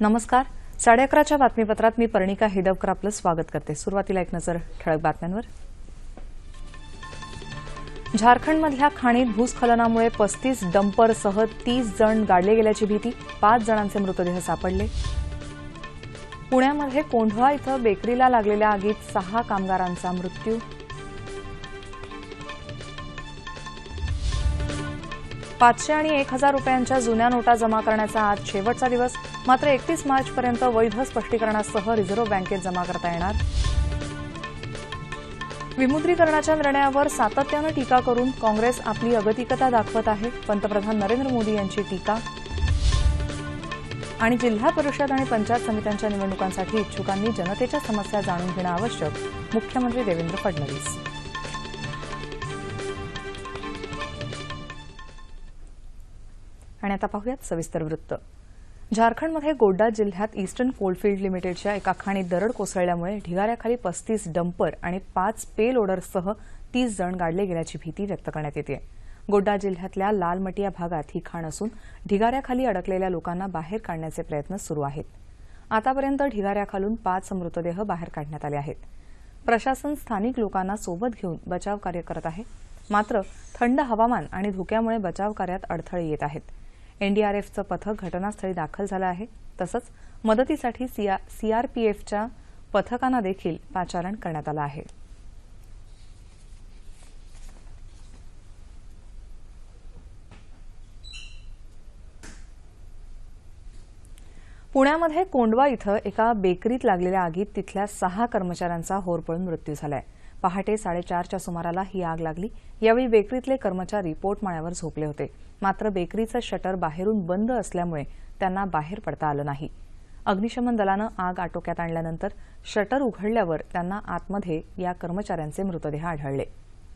नमस्कार. साडे अकराच्या बातमीपत्रात मी पर्णिका हेदवकर आपलं स्वागत करते. सुरुवातीला एक नजर ठळक बातम्यांवर. झारखंडमधल्या खाणीत भूस्खलनामुळे पस्तीस डंपरसह तीस जण गाडले गेल्याची भीती पाच जणांचे मृतदेह सापडले. पुण्यामध्ये कोंढवा इथं बेकरीला लागलेल्या आगीत सहा कामगारांचा मृत्यू. पाचशे आणि एक हजार रुपयांच्या जुन्या नोटा जमा करण्याचा आज शेवटचा दिवस. मात्र एकतीस मार्चपर्यंत वैध स्पष्टीकरणासह रिझर्व्ह बँकेत जमा करता येणार. विमुद्रीकरणाच्या निर्णयावर सातत्यानं टीका करून काँग्रेस आपली अगतिकता दाखवत आहे. पंतप्रधान नरेंद्र मोदी यांची टीका. आणि जिल्हा परिषद आणि पंचायत समित्यांच्या निवडणुकांसाठी इच्छुकांनी जनतेच्या समस्या जाणून घेणं आवश्यक मुख्यमंत्री देवेंद्र फडणवीस. आणि आता पाहूयात सविस्तर वृत्त. झारखंडमध्ये गोड्डा जिल्ह्यात ईस्टर्न कोलफिल्ड लिमिटेडच्या एका खाणीत दरड कोसळल्यामुळे ढिगाऱ्याखाली पस्तीस डंपर आणि पाच पे लोडर्ससह तीस जण गाडले गेल्याची भीती व्यक्त करण्यात येते. गोड्डा जिल्ह्यातल्या लालमटी या भागात ही खाण असून ढिगाऱ्याखाली अडकलेल्या लोकांना बाहेर काढण्याचे प्रयत्न सुरू आहेत. आतापर्यंत ढिगाऱ्याखालून पाच मृतदेह बाहेर काढण्यात आले आहेत. प्रशासन स्थानिक लोकांना सोबत घेऊन बचाव कार्य करत आहे. मात्र थंड हवामान आणि धुक्यामुळे बचाव कार्यात अडथळे येत आहेत. एनडीआरएफचं पथक घटनास्थळी दाखल झालं आहे. तसंच मदतीसाठी सीआरपीएफच्या पथकांना देखील पाचारण करण्यात आलं आहे. पुण्यामध्ये कोंडवा इथं एका बेकरीत लागलेल्या आगीत तिथल्या सहा कर्मचाऱ्यांचा होरपळून मृत्यू झालाय. पहाटे साडेचारच्या सुमाराला ही आग लागली. यावेळी बेकरीतले कर्मचारी पोटमाळ्यावर झोपले होते. मात्र बेकरीचं शटर बाहेरून बंद असल्यामुळे त्यांना बाहेर पडता आलं नाही. अग्निशमन दलानं आग आटोक्यात आणल्यानंतर शटर उघडल्यावर त्यांना आतमध्ये या कर्मचाऱ्यांचे मृतदेह आढळले.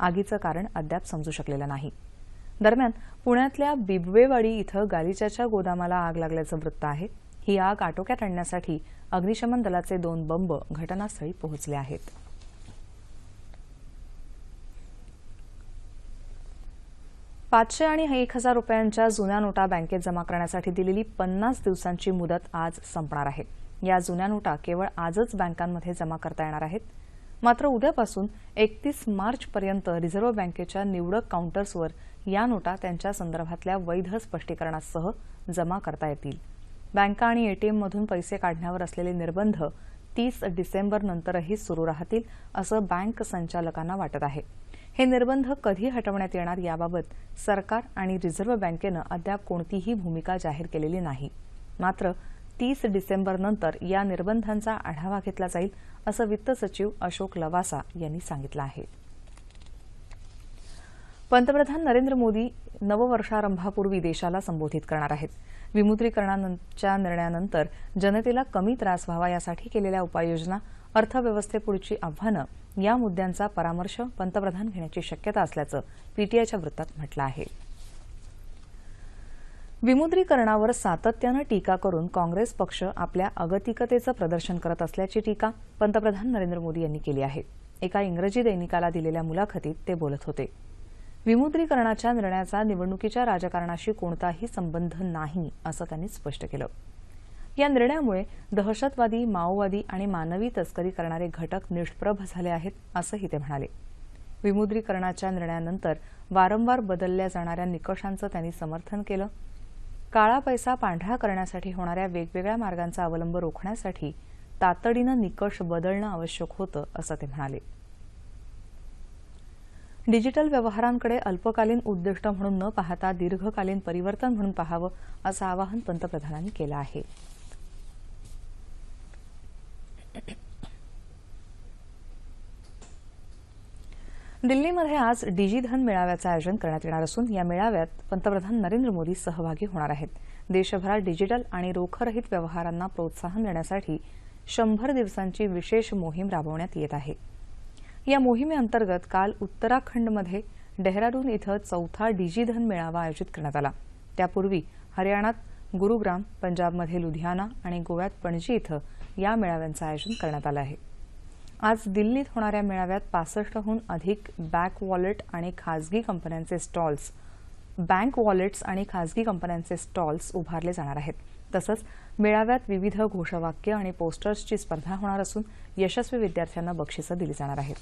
आगीचं कारण अद्याप समजू शकलेलं नाही. दरम्यान पुण्यातल्या बिबवेवाडी इथं गालिच्याच्या गोदामाला आग लागल्याचं वृत्त आहे. ही आग आटोक्यात आणण्यासाठी अग्निशमन दलाचे दोन बंब घटनास्थळी पोहोचले आहेत. पाचशे आणि एक हजार रुपयांच्या जुन्या नोटा बँकेत जमा करण्यासाठी दिलेली पन्नास दिवसांची मुदत आज संपणार आहे. या जुन्या नोटा केवळ आजच बँकांमध्ये जमा करता येणार आहेत. मात्र उद्यापासून एकतीस मार्चपर्यंत रिझर्व्ह बँकेच्या निवडक काउंटर्सवर या नोटा त्यांच्या संदर्भातल्या वैध स्पष्टीकरणासह जमा करता येतील. बँका आणि एटीएममधून पैसे काढण्यावर असलेले निर्बंध तीस डिसेंबर नंतरही सुरू राहतील असं बँक संचालकांना वाटत आहे. हे निर्बंध कधी हटवण्यात येणार याबाबत सरकार आणि रिझर्व्ह बँकेनं अद्याप कोणतीही भूमिका जाहीर केलेली नाही. मात्र तीस डिसेंबरनंतर या निर्बंधांचा आढावा घेतला जाईल असं वित्त सचिव अशोक लवासा यांनी सांगितलं आहे. पंतप्रधान नरेंद्र मोदी नववर्षारंभापूर्वी देशाला संबोधित करणार आहेत. विमुद्रीकरणाच्या निर्णयानंतर जनतेला कमी त्रास व्हावा यासाठी केलेल्या उपाययोजना अर्थव्यवस्थेपुढची आव्हानं या मुद्द्यांचा परामर्श पंतप्रधान घेण्याची शक्यता असल्याचं पीटीआयच्या वृत्तात म्हटलं आहे. विमुद्रीकरणावर सातत्यानं टीका करून काँग्रेस पक्ष आपल्या अगतिकतेचं प्रदर्शन करत असल्याची टीका पंतप्रधान नरेंद्र मोदी यांनी केली आहे. एका इंग्रजी दैनिकाला दिलेल्या मुलाखतीत ते बोलत होते. विमुद्रीकरणाच्या निर्णयाचा निवडणुकीच्या राजकारणाशी कोणताही संबंध नाही असं त्यांनी स्पष्ट केलं. या निर्णयामुळे दहशतवादी माओवादी आणि मानवी तस्करी करणारे घटक निष्प्रभ झाले आहेत असंही ते म्हणाले. विमुद्रीकरणाच्या निर्णयानंतर वारंवार बदलल्या जाणाऱ्या निकषांचं त्यांनी समर्थन केलं. काळा पैसा पांढरा करण्यासाठी होणाऱ्या वेगवेगळ्या मार्गांचा अवलंब रोखण्यासाठी तातडीनं निकष बदलणं आवश्यक होतं असं ते म्हणाले. डिजिटल व्यवहारांकडे अल्पकालीन उद्दिष्ट म्हणून न पाहता दीर्घकालीन परिवर्तन म्हणून पाहावं असं आवाहन पंतप्रधानांनी केलं आहे. दिल्लीमध्ये आज डिजीधन मेळाव्याचं आयोजन करण्यात येणार असून या मेळाव्यात पंतप्रधान नरेंद्र मोदी सहभागी होणार आहेत. देशभरात डिजिटल आणि रोखरहित व्यवहारांना प्रोत्साहन देण्यासाठी शंभर दिवसांची विशेष मोहीम राबवण्यात येत आहे. या मोहिमेअंतर्गत काल उत्तराखंडमध्ये डेहराडून इथं चौथा डिजीधन मेळावा आयोजित करण्यात आला. त्यापूर्वी हरियाणात गुरुग्राम पंजाबमध्ये लुधियाना आणि गोव्यात पणजी इथं या मेळाव्यांचं आयोजन करण्यात आलं आहे. आज दिल्लीत होणाऱ्या मेळाव्यात पासष्टहून अधिक बँक वॉलेट आणि खासगी कंपन्यांचे स्टॉल्स बँक वॉलेट्स आणि खासगी कंपन्यांचे स्टॉल्स उभारले जाणार आहेत. तसंच मेळाव्यात विविध घोषवाक्य आणि पोस्टर्सची स्पर्धा होणार असून यशस्वी विद्यार्थ्यांना बक्षिसं दिली जाणार आहेत.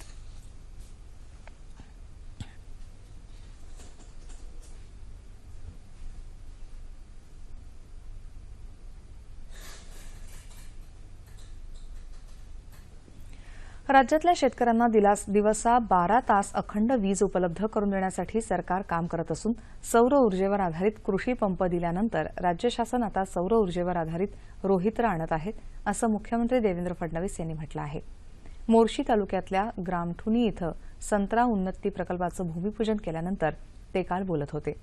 राज्यातल्या शेतकऱ्यांना दिलास दिवसा बारा तास अखंड वीज उपलब्ध करून देण्यासाठी सरकार काम करत असून सौर ऊर्जेवर आधारित कृषी पंप दिल्यानंतर राज्य शासन आता सौर ऊर्जेवर आधारित रोहित्र आणत आहेत असं मुख्यमंत्री देवेंद्र फडणवीस यांनी म्हटलं आहे. मोर्शी तालुक्यातल्या ग्रामठुनी इथं संत्रा उन्नती प्रकल्पाचं भूमिपूजन केल्यानंतर ते काल बोलत होते.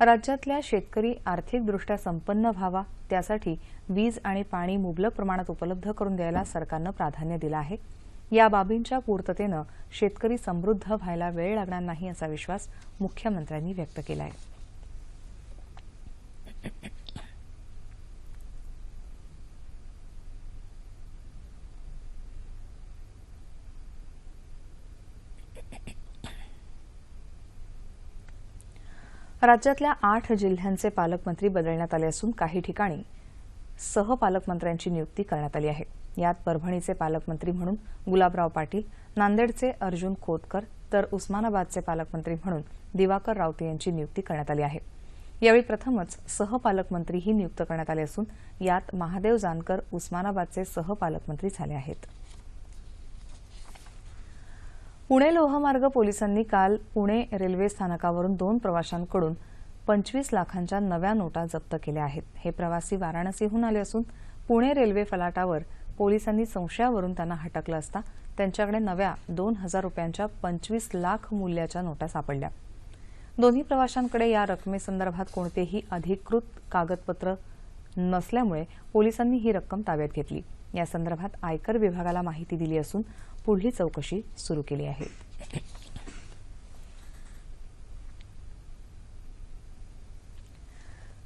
राज्यातल्या शेतकरी आर्थिकदृष्ट्या संपन्न व्हावा त्यासाठी वीज आणि पाणी मुबलक प्रमाणात उपलब्ध करून द्यायला सरकारनं प्राधान्य दिलं आहे. या बाबींच्या पूर्ततेनं शेतकरी समृद्ध व्हायला वेळ लागणार नाही असा विश्वास मुख्यमंत्र्यांनी व्यक्त केला आहे राज्यातल्या आठ जिल्ह्यांचे पालकमंत्री बदलण्यात आले असून काही ठिकाणी सहपालकमंत्र्यांची नियुक्ती करण्यात आली आहे. यात परभणीचे पालकमंत्री म्हणून गुलाबराव पाटील नांदेडचे अर्जुन खोतकर तर उस्मानाबादचे पालकमंत्री म्हणून दिवाकर रावते यांची नियुक्ती करण्यात आली आहे. यावेळी प्रथमच सहपालकमंत्रीही नियुक्त करण्यात आले असून यात महादेव जानकर उस्मानाबादचे सहपालकमंत्री झाले आहेत. पुणे लोहमार्ग पोलिसांनी काल पुणे रेल्वे स्थानकावरून दोन प्रवाशांकडून पंचवीस लाखांच्या नव्या नोटा जप्त केल्या आहेत. हे प्रवासी वाराणसीहून आले असून पुणे रेल्वे फलाटावर पोलिसांनी संशयावरून त्यांना हटकलं असता त्यांच्याकडे नव्या दोन हजार रुपयांच्या पंचवीस लाख मूल्याच्या नोटा सापडल्या. दोन्ही प्रवाशांकडे या रकमेसंदर्भात कोणतेही अधिकृत कागदपत्र नसल्यामुळे पोलिसांनी ही रक्कम ताब्यात घेतली. या संदर्भात आयकर विभागाला माहिती दिली असून पुढली चौकशी सुरू केली आहे.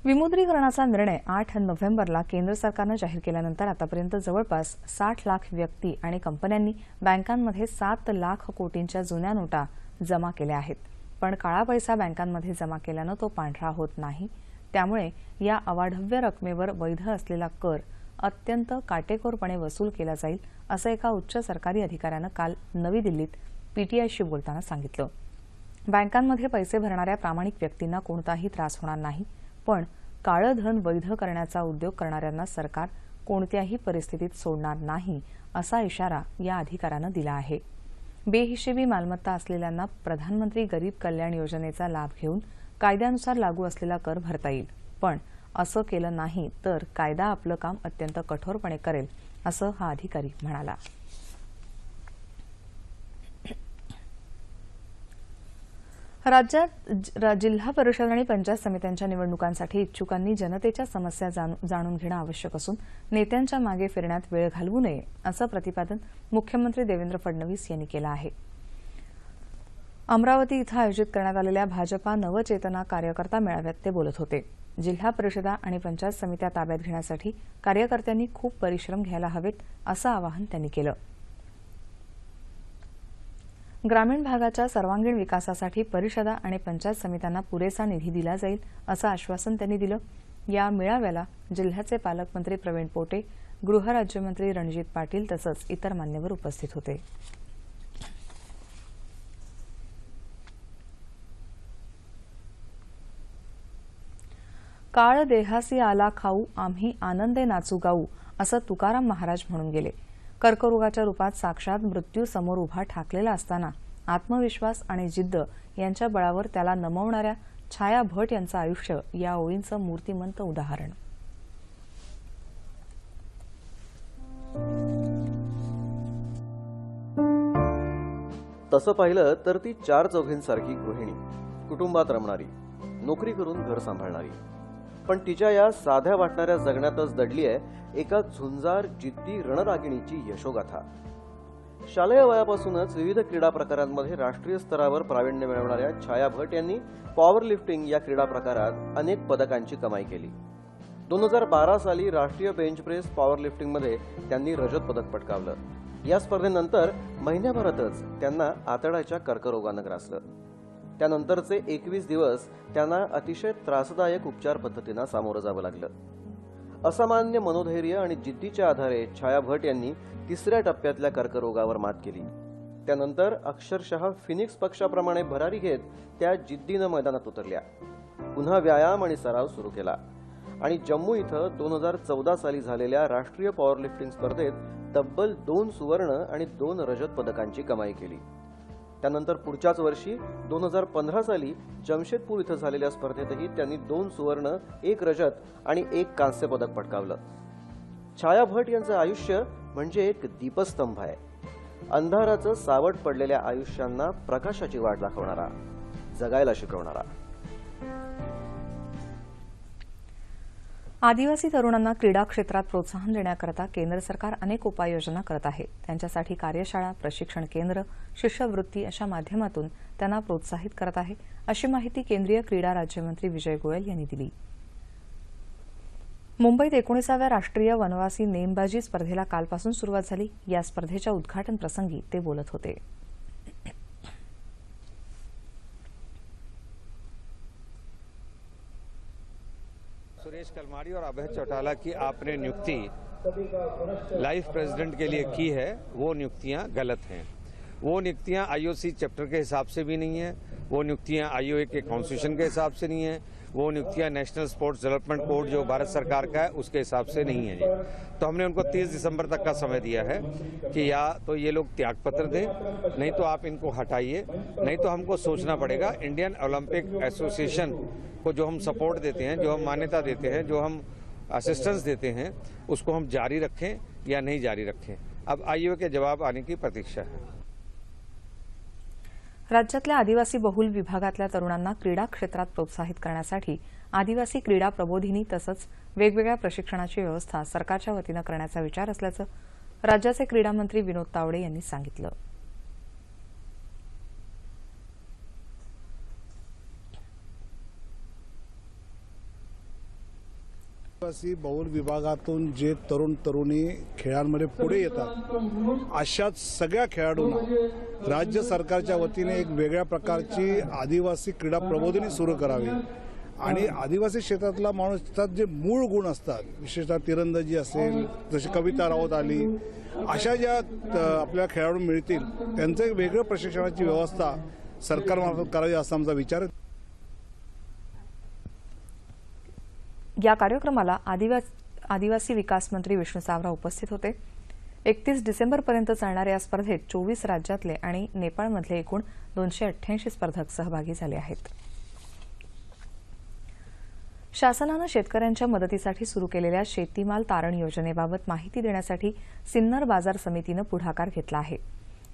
विमुद्रीकरणाचा निर्णय आठ नोव्हेंबरला केंद्र सरकारनं जाहीर केल्यानंतर आतापर्यंत जवळपास साठ लाख व्यक्ती आणि कंपन्यांनी बँकांमध्ये सात लाख कोटींच्या जुन्या नोटा जमा केल्या आहेत. पण काळा पैसा बँकांमध्ये जमा केल्यानं तो पांढरा होत नाही. त्यामुळे या अवाढव्य रकमेवर वैध असलेला कर अत्यंत काटेकोरपणे वसूल केला जाईल असं एका उच्च सरकारी अधिकाऱ्यानं काल नवी दिल्लीत पीटीआयशी बोलताना सांगितलं. बँकांमध्ये पैसे भरणाऱ्या प्रामाणिक व्यक्तींना कोणताही त्रास होणार नाही. पण काळं धन वैध करण्याचा उद्योग करणाऱ्यांना सरकार कोणत्याही परिस्थितीत सोडणार नाही असा इशारा या अधिकाऱ्यानं दिला आहे. बेहिशेबी मालमत्ता असलेल्यांना प्रधानमंत्री गरीब कल्याण योजनेचा लाभ घेऊन कायद्यानुसार लागू असलेला कर भरता येईल. पण असं केलं नाही तर कायदा आपलं काम अत्यंत कठोरपणे करेल असं हा अधिकारी म्हणाला. राज्यात ज- जिल्हा परिषद आणि पंचायत समित्यांच्या निवडणुकांसाठी इच्छुकांनी जनतेच्या समस्या जाणू- जाणून घेणं आवश्यक असून नेत्यांच्या मागे फिरण्यात वेळ घालवू नये असं प्रतिपादन मुख्यमंत्री देवेंद्र फडणवीस यांनी केलं आहे. अमरावती इथं आयोजित करण्यात आलेल्या भाजपा नवचेतना कार्यकर्ता मेळाव्यात ते बोलत होते. जिल्हा परिषदा आणि पंचायत समित्या ताब्यात घेण्यासाठी कार्यकर्त्यांनी खूप परिश्रम घ्यायला हवेत असं आवाहन त्यांनी केलं. ग्रामीण भागाच्या सर्वांगीण विकासासाठी परिषदा आणि पंचायत समित्यांना पुरेसा निधी दिला जाईल असं आश्वासन त्यांनी दिलं. या मेळाव्याला जिल्ह्याचे पालकमंत्री प्रवीण पोटे गृहराज्यमंत्री रणजित पाटील तसंच इतर मान्यवर उपस्थित होते. काळ देहासी आला खाऊ आम्ही आनंदे नाचू गाऊ असं तुकाराम महाराज म्हणून गेले. कर्करोगाच्या रूपात साक्षात मृत्यू समोर उभा ठाकलेला असताना आत्मविश्वास आणि जिद्द यांच्या बळावर त्याला नमवणाऱ्या छाया भट यांचं आयुष्य या ओळींचं मूर्तिमंत उदाहरण. तसं पाहिलं तर ती चार चौघींसारखी गृहिणी कुटुंबात रमणारी नोकरी करून घर सांभाळणारी. पण तिच्या या साध्या वाटणाऱ्या जगण्यातच दडली आहे एका झुंजार जिद्दी रणरागिणीची यशोगाथा. शालेय वयापासूनच विविध क्रीडा प्रकारांमध्ये राष्ट्रीय स्तरावर प्रावीण्य मिळवणाऱ्या छाया भट यांनी पॉवर लिफ्टिंग या क्रीडा प्रकारात अनेक पदकांची कमाई केली. दोन हजार बारा साली राष्ट्रीय बेंच प्रेस पॉवर लिफ्टिंगमध्ये त्यांनी रजत पदक पटकावलं. या स्पर्धेनंतर महिन्याभरातच त्यांना आतड्याच्या कर्करोगानं ग्रासलं. त्यानंतरचे एकवीस दिवस त्यांना अतिशय त्रासदायक उपचार पद्धतींना सामोरं जावं लागलं. असामान्य मनोधैर्य आणि जिद्दीच्या आधारे छाया भट यांनी तिसऱ्या टप्प्यातल्या कर्करोगावर मात केली. त्यानंतर अक्षरशः फिनिक्स पक्षाप्रमाणे भरारी घेत त्या जिद्दीनं मैदानात उतरल्या. पुन्हा व्यायाम आणि सराव सुरू केला. आणि जम्मू इथं दोन हजार चौदा साली झालेल्या राष्ट्रीय पॉवरलिफ्टिंग स्पर्धेत तब्बल दोन सुवर्ण आणि दोन रजत पदकांची कमाई केली. त्यानंतर पुढच्याच वर्षी दोन हजार पंधरा साली जमशेदपूर इथं झालेल्या स्पर्धेतही त्यांनी दोन सुवर्ण एक रजत आणि एक कांस्य पदक पटकावलं. छाया भट यांचं आयुष्य म्हणजे एक दीपस्तंभ आहे. अंधाराचं सावट पडलेल्या आयुष्यांना प्रकाशाची वाट दाखवणारा जगायला शिकवणारा. आदिवासी तरुणांना क्रीडा क्षेत्रात प्रोत्साहन देण्याकरता केंद्र सरकार अनेक उपाययोजना करत आहे. त्यांच्यासाठी कार्यशाळा प्रशिक्षण केंद्र शिष्यवृत्ती अशा माध्यमातून त्यांना प्रोत्साहित करत आहे अशी माहिती केंद्रीय क्रीडा राज्यमंत्री विजय गोयल यांनी दिली. मुंबईत एकोणीसाव्या राष्ट्रीय वनवासी नेमबाजी स्पर्धेला कालपासून सुरुवात झाली. या स्पर्धेच्या उद्घाटन प्रसंगी ते बोलत होते. सुरेश कलमाड़ी और अभय चौटाला की आपने नियुक्ति लाइफ प्रेसिडेंट के लिए की है, वो नियुक्तियाँ गलत हैं। वो नियुक्तियाँ आईओसी चैप्टर के हिसाब से भी नहीं है, वो नियुक्तियाँ आईओए के कॉन्स्टिट्यूशन के हिसाब से नहीं है वो नियुक्तियाँ नेशनल स्पोर्ट्स डेवलपमेंट कोड जो भारत सरकार का है, उसके हिसाब से नहीं है जी तो हमने उनको 30 दिसंबर तक का समय दिया है कि या तो ये लोग त्यागपत्र दें, नहीं तो आप इनको हटाइए, नहीं तो हमको सोचना पड़ेगा। इंडियन ओलंपिक एसोसिएशन को जो हम सपोर्ट देते हैं, जो हम मान्यता देते हैं, जो हम असिस्टेंस देते हैं, उसको हम जारी रखें या नहीं जारी रखें। अब आईओ के जवाब आने की प्रतीक्षा है। राज्यातल्या आदिवासी बहुल विभागातल्या तरुणांना क्रीडा क्षेत्रात प्रोत्साहित करण्यासाठी आदिवासी क्रीडा प्रबोधिनी तसंच वेगवेगळ्या प्रशिक्षणाची व्यवस्था सरकारच्या वतीनं करण्याचा विचार असल्याचं राज्याचे क्रीडा मंत्री विनोद तावडे यांनी सांगितलं. आदिवासी बहुल विभागातून जे तरुण तरुणी खेळांमध्ये पुढे येतात अशाच सगळ्या खेळाडूंना राज्य सरकारच्या वतीने एक वेगळ्या प्रकारची आदिवासी क्रीडा प्रबोधिनी सुरू करावी. आणि आदिवासी क्षेत्रातला माणूस त्यात जे मूळ गुण असतात विशेषतः तिरंदाजी असेल जशी कविता राऊत आली अशा ज्या आपल्या खेळाडू मिळतील त्यांचं एक वेगळं प्रशिक्षणाची व्यवस्था सरकारमार्फत करावी असा आमचा विचार आहे. या कार्यक्रमाला आदिवास आदिवासी विकास मंत्री विष्णू सावरा उपस्थित होते. एकतीस डिसेंबरपर्यंत चालणाऱ्या या स्पर्धेत चोवीस राज्यातले आणि नेपाळमधले एकूण दोनशे अठ्ठ्याऐंशी स्पर्धक सहभागी झाले आहेत. शासनानं शेतकऱ्यांच्या मदतीसाठी सुरू केलेल्या शेतीमाल तारण योजनेबाबत माहिती देण्यासाठी सिन्नर बाजार समितीनं पुढाकार घेतला आहे.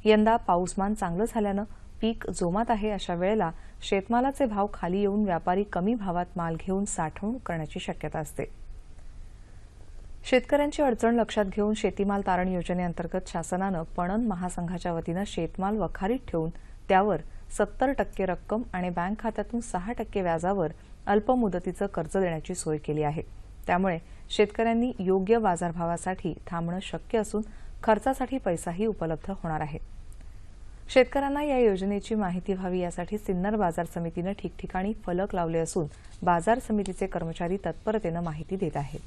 यंदा पाऊसमान चांगलं झाल्यानं पीक जोमात आहे अशा वेळेला शेतमालाचे भाव खाली येऊन व्यापारी कमी भावात माल घेऊन साठवणूक करण्याची शक्यता असते. शेतकऱ्यांची अडचण लक्षात घेऊन शेतीमाल तारण योजनेअंतर्गत शासनानं पणन महासंघाच्या वतीनं शेतमाल वखारीत ठेवून त्यावर सत्तर टक्के रक्कम आणि बँक खात्यातून सहा टक्के व्याजावर अल्पमुदतीचं कर्ज देण्याची सोय केली आहे. त्यामुळे शेतकऱ्यांनी योग्य बाजारभावासाठी थांबणं शक्य असून खर्चासाठी पैसाही उपलब्ध होणार आहे. शेतकऱ्यांना या योजनेची माहिती व्हावी यासाठी सिन्नर बाजार समितीनं ठिकठिकाणी फलक लावले असून बाजार समितीचे कर्मचारी तत्परतेनं माहिती देत आहेत.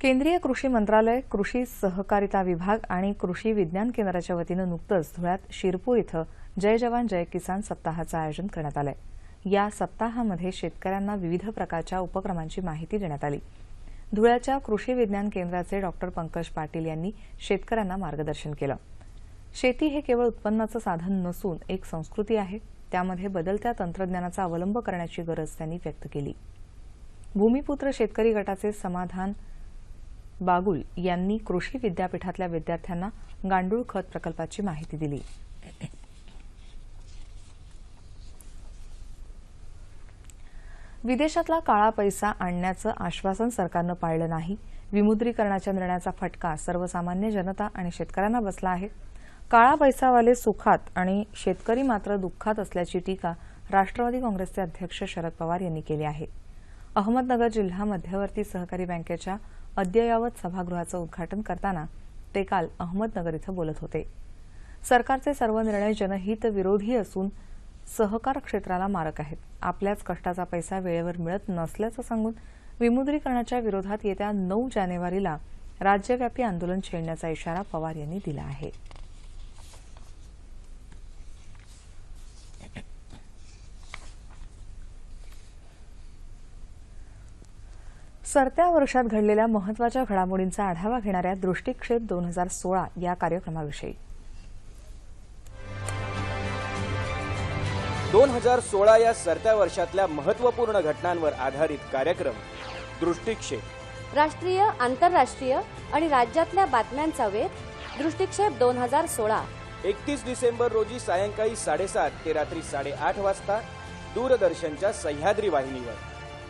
केंद्रीय कृषी मंत्रालय कृषी सहकारिता विभाग आणि कृषी विज्ञान केंद्राच्या वतीनं नुकतंच धुळ्यात शिरपूर इथं जय जवान जय किसान सप्ताहाचं आयोजन करण्यात आलं या सप्ताहामध्ये शेतकऱ्यांना विविध प्रकारच्या उपक्रमांची माहिती देण्यात आली. धुळ्याच्या कृषी विज्ञान केंद्राचे डॉक्टर पंकज पाटील यांनी शेतकऱ्यांना मार्गदर्शन केलं. शेती हे केवळ उत्पन्नाचं साधन नसून एक संस्कृती आहे. त्यामध्ये बदलत्या तंत्रज्ञानाचा अवलंब करण्याची गरज त्यांनी व्यक्त केली. भूमिपुत्र शेतकरी गटाचे समाधान बागुल यांनी कृषी विद्यापीठातल्या विद्यार्थ्यांना गांडूळ खत प्रकल्पाची माहिती दिली. विदेशातला काळा पैसा आणण्याचं आश्वासन सरकारनं पाळलं नाही. विमुद्रीकरणाच्या निर्णयाचा फटका सर्वसामान्य जनता आणि शेतकऱ्यांना बसला आहे. काळा पैसावाले सुखात आणि शेतकरी मात्र दुःखात असल्याची टीका राष्ट्रवादी काँग्रेसचे अध्यक्ष शरद पवार यांनी केली आहे. अहमदनगर जिल्हा मध्यवर्ती सहकारी बँकेच्या अद्ययावत सभागृहाचं उद्घाटन करताना ते काल अहमदनगर इथं बोलत होते. सरकारचे सर्व निर्णय जनहित विरोधी असून सहकार क्षेत्राला मारक आहेत. आपल्याच कष्टाचा पैसा वेळेवर मिळत नसल्याचं सांगून विमुद्रीकरणाच्या विरोधात येत्या नऊ जानेवारीला राज्यव्यापी आंदोलन छेडण्याचा इशारा पवार यांनी दिला आहे. सरत्या वर्षात घडलेल्या महत्त्वाच्या घडामोडींचा आढावा घेणाऱ्या दृष्टिक्षेप दोन हजार सोळा या कार्यक्रमाविषयी. दोन हजार सोळा या सरत्या वर्षातल्या महत्त्वपूर्ण घटनांवर आधारित कार्यक्रम दृष्टिक्षेप. राष्ट्रीय आंतरराष्ट्रीय आणि राज्यातल्या बातम्यांचा वेध दृष्टिक्षेप दोन हजार सोळा. एकतीस डिसेंबर रोजी सायंकाळी साडेसात ते रात्री साडेआठ वाजता दूरदर्शनच्या सह्याद्री वाहिनीवर.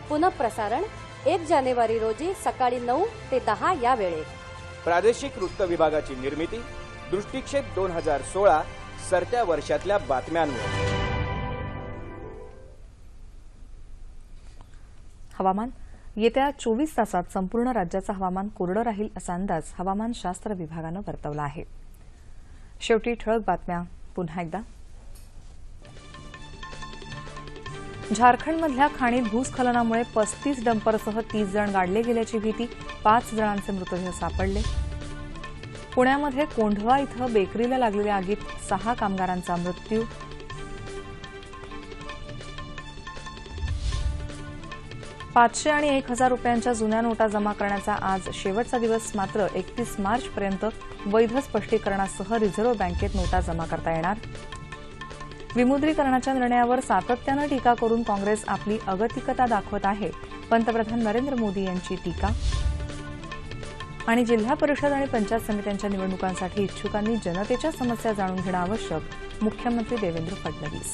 पुनःप्रसारण एक जानेवारी रोजी सकाळी नऊ ते दहा या वेळेत प्रादेशिक वृत्त विभागाची निर्मिती दृष्टिक्षेप दोन हजार सोळा सरत्या वर्षातल्या बातम्यांवर. हवामान. येत्या चोवीस तासात संपूर्ण राज्याचं हवामान कोरडं राहील असा अंदाज हवामानशास्त्र विभागानं वर्तवला आहे. शेवटी ठळक बातम्या. पुन्हा एकदा. झारखंडमधल्या खाणीत भूस्खलनामुळे पस्तीस डंपरसह तीस जण गाडले गेल्याची भीती पाच जणांचे मृतदेह सापडले. पुण्यामध्ये कोंढवा इथं बेकरीला लागलेल्या आगीत सहा कामगारांचा मृत्यू. पाचशे आणि एक हजार रुपयांच्या जुन्या नोटा जमा करण्याचा आज शेवटचा दिवस मात्र एकतीस मार्चपर्यंत वैध स्पष्टीकरणासह रिझर्व्ह बँकेत नोटा जमा करता येणार. विमुद्रीकरणाच्या निर्णयावर सातत्यानं टीका करून काँग्रेस आपली अगतिकता दाखवत आहे. पंतप्रधान नरेंद्र मोदी यांची टीका. आणि जिल्हा परिषद आणि पंचायत समित्यांच्या निवडणुकांसाठी इच्छुकांनी जनतेच्या समस्या जाणून घेणं आवश्यक. मुख्यमंत्री देवेंद्र फडणवीस.